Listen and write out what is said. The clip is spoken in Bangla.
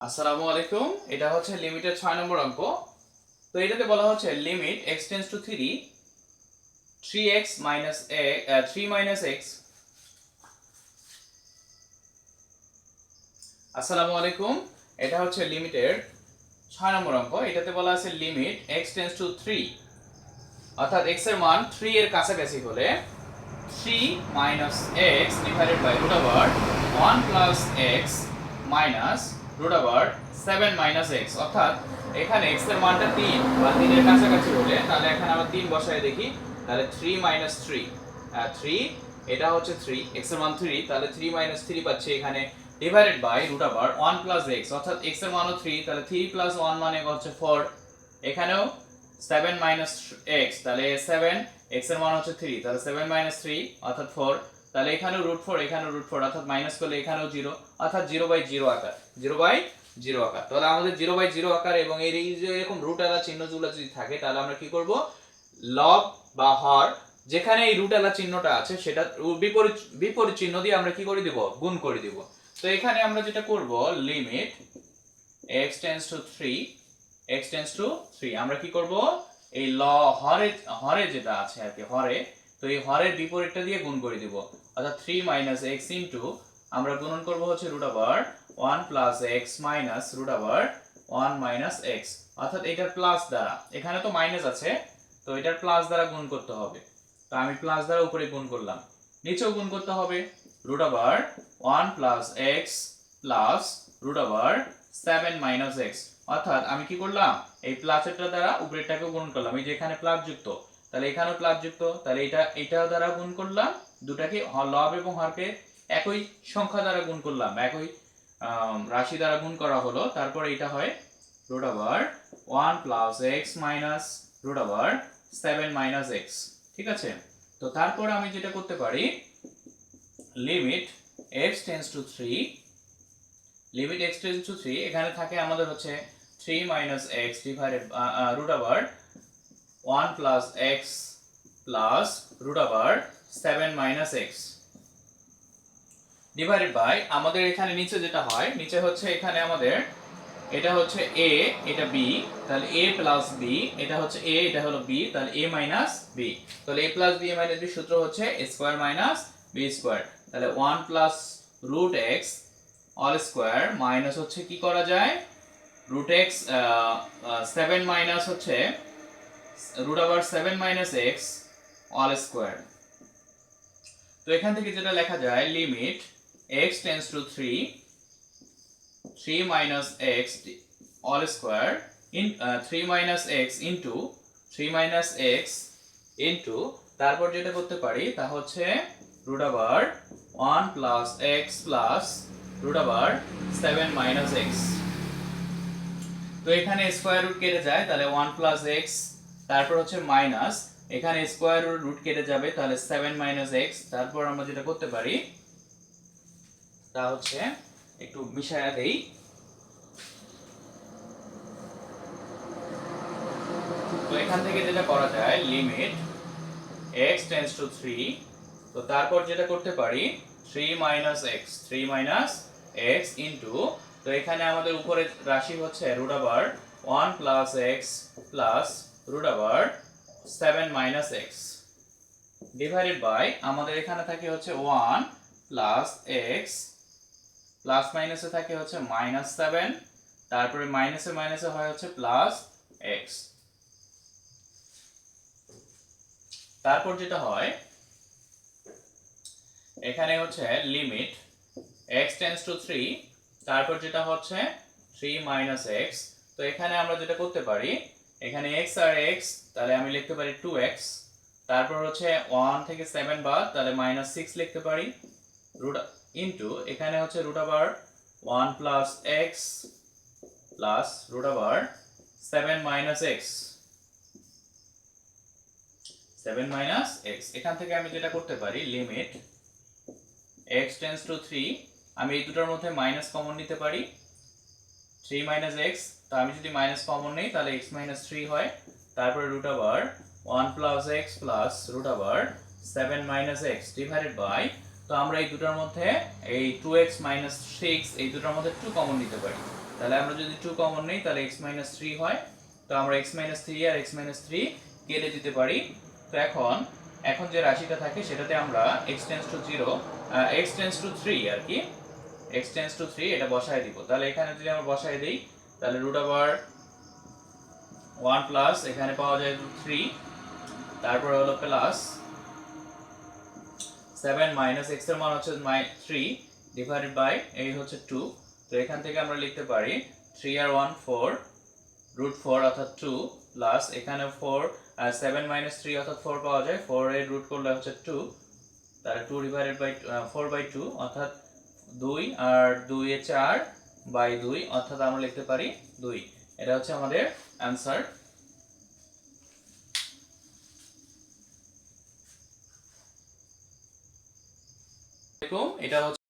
আসসালামু আলাইকুম। এটা হচ্ছে লিমিটের ছয় নম্বর অঙ্ক। তো এটাতে বলা হচ্ছে limit x two three three x minus three minus x আসসালামু আলাইকুম। এটা হচ্ছে লিমিটের ছয় নম্বর অঙ্ক। এটাতে বলা আছে লিমিট এক্স টু থ্রি অর্থাৎ এক্সের মান থ্রি এর কাছাকাছি হলে three minus x divided by root over one plus x minus root over seven minus x অর্থাৎ এখানে এক্সের মানটা তিন বা তিনের কাছাকাছি হলে তাহলে এখানে আমরা তিন বসায় দেখি, তাহলে থ্রি মাইনাস থ্রি থ্রি এটা হচ্ছে থ্রি এক্সের মান থ্রি তাহলে থ্রি মাইনাস থ্রি পাচ্ছি এখানে divided by root over one plus x অর্থাৎ এক্সের মানও থ্রি তাহলে থ্রি প্লাস ওয়ান মানে হচ্ছে ফোর এখানেও সেভেন মাইনাস এক্স তাহলে সেভেন এক্সের মান হচ্ছে থ্রি তাহলে সেভেন মাইনাস থ্রি অর্থাৎ ফোর তাহলে এখানেও রুট ফোর এখানেও রুট ফোর অর্থাৎ মাইনাস করলে এখানেও জিরো অর্থাৎ জিরো বাই জিরো আকার জিরো বাই জিরো আকার। তাহলে আমাদের জিরো বাই জিরো আকার এবং এর এই যে এরকম রুট আলা চিহ্নগুলো যদি থাকে, তাহলে আমরা কি করব? লব বা হর, যেখানে এই রুট আলা চিহ্নটা আছে, সেটা বিপরীত বিপরীত চিহ্ন দিয়ে আমরা কি করে দিব? গুণ করে দিব। তো এখানে আমরা যেটা করব limit x tends to 3 x tends to three আমরা কি করব? এই ল হরে হরে যেটা আছে আর কি, হরে, তো এই হরের বিপরীতটা দিয়ে গুণ করে দিব। অর্থাৎ 3 মাইনাস এক্স ইন্টু আমরা গুণন করব হচ্ছে root over one plus x minus root over one minus x অর্থাৎ এটার প্লাস দ্বারা। এখানে তো মাইনাস আছে, তো এটার প্লাস দ্বারা গুণ করতে হবে। তো আমি প্লাস দ্বারা উপরে গুণ করলাম। নিচেও গুণ করতে হবে। Root over one plus x plus root over seven minus x অর্থাৎ আমি কি করলাম? এই প্লাসেরটা দ্বারা উপরেরটাকে গুণ করলাম। এই যে এখানে প্লাস যুক্ত, তাহলে এখানেও প্লাস যুক্ত, তাহলে এটা এটা দ্বারা গুণ করলাম। দুটাকে লব এবং হরকে একই সংখ্যা দ্বারা গুণ করলাম, একই রাশি দ্বারা গুণ করা হলো। তারপর এটা হয় root over one plus x minus root over seven minus x ঠিক আছে? তো তারপর আমি যেটা করতে পারি limit x tends to three limit x tends to three এখানে থাকে আমাদের হচ্ছে three minus x divided root over one plus x plus root over 7 minus x divided by আমাদের এখানে নিচে যেটা হয়, নিচে হচ্ছে এখানে আমাদের, এটা হচ্ছে a, এটা b, তাহলে a প্লাস b, এটা হচ্ছে a, এটা হলো b, তাহলে a মাইনাস b তাহলে a plus b minus b সূত্র হচ্ছে স্কয়ার মাইনাস b স্কয়ার তাহলে 1 plus root x all square minus হচ্ছে কি করা যায়? রুট এক্স সেভেন মাইনাস হচ্ছে root over seven minus x all square তো এখান থেকে যেটা লেখা যায় limit x tends to three three minus x all square in three minus x into three minus x into তারপর যেটা করতে পারি তা হচ্ছে root over one plus x plus root over seven minus x তো এখানে স্কোয়ার রুট কেটে যায়, তাহলে ওয়ান প্লাস এক্স তারপর হচ্ছে মাইনাস এখানে স্কোয়ার রুট কেটে যাবে, তাহলে সেভেন মাইনাস এক্স তারপর আমরা যেটা করতে পারি, তা হচ্ছে একটু মিশায়া দেই। তো এখান থেকে যেটা করা যায় লিমিট x টেন্স টু 3 তো তারপর যেটা করতে পারি 3 minus x three minus x into তো এখানে আমাদের উপরে রাশি হচ্ছে root over one plus x plus root over seven minus x divided by আমাদের এখানে থাকে হচ্ছে ওয়ান প্লাস এক্স প্লাস মাইনাসে থাকে হচ্ছে মাইনাস সেভেন তারপরে মাইনাসে মাইনাসে হয় হচ্ছে প্লাস এক্স তারপর যেটা হয়, এখানে হচ্ছে limit x tends to three তারপর যেটা হচ্ছে থ্রি মাইনাস এক্স তো এখানে আমরা যেটা করতে পারি এখানে x আর x, তাহলে আমি লিখতে পারি 2x তারপর হচ্ছে 1 থেকে 7 বাদ তাহলে মাইনাস 6 লিখতে পারি রুট ইনটু এখানে হচ্ছে root over 1 plus x plus root over 7 minus x seven minus x এখান থেকে আমি যেটা করতে পারি limit x tends to three আমি এই দুটোর মধ্যে মাইনাস কমন নিতে পারি থ্রি মাইনাস এক্স তো আমি যদি মাইনাস কমন নেই, তাহলে এক্স মাইনাস থ্রি হয়। তারপরে রুট আবার one plus x plus root আবার seven minus x divided by তো আমরা এই দুটার মধ্যে এই টু এক্স মাইনাস সিক্স এই দুটার মধ্যে টু কমন নিতে পারি। তাহলে আমরা যদি টু কমন নিই, তাহলে এক্স মাইনাস থ্রি হয়। তো আমরা এক্স মাইনাস থ্রি আর এক্স মাইনাস থ্রি কেটে দিতে পারি। তো এখন এখন যে রাশিটা থাকে, সেটাতে আমরা x tends to zero x tends to three আর কি। এক্স টেন্স টু থ্রি এটা বসায় দিব। তাহলে এখানে যদি আমরা বসায় দিই তাহলে রুট আবার ওয়ান প্লাস এখানে পাওয়া যায় থ্রি তারপরে হলো প্লাস সেভেন মাইনাস এক্সের মান হচ্ছে থ্রি ডিভাইডেড বাই এই হচ্ছে টু তো এখান থেকে আমরা লিখতে পারি থ্রি আর ওয়ান ফোর রুট ফোর অর্থাৎ টু প্লাস এখানে ফোর আর সেভেন মাইনাস থ্রি অর্থাৎ ফোর পাওয়া যায় ফোর এর রুট করলে হচ্ছে টু তাহলে two divided by four by two অর্থাৎ দুই, আর দুই এ চার বাই দুই অর্থাৎ আমরা লিখতে পারি দুই। এটা হচ্ছে আমাদের অ্যান্সার এটা হচ্ছে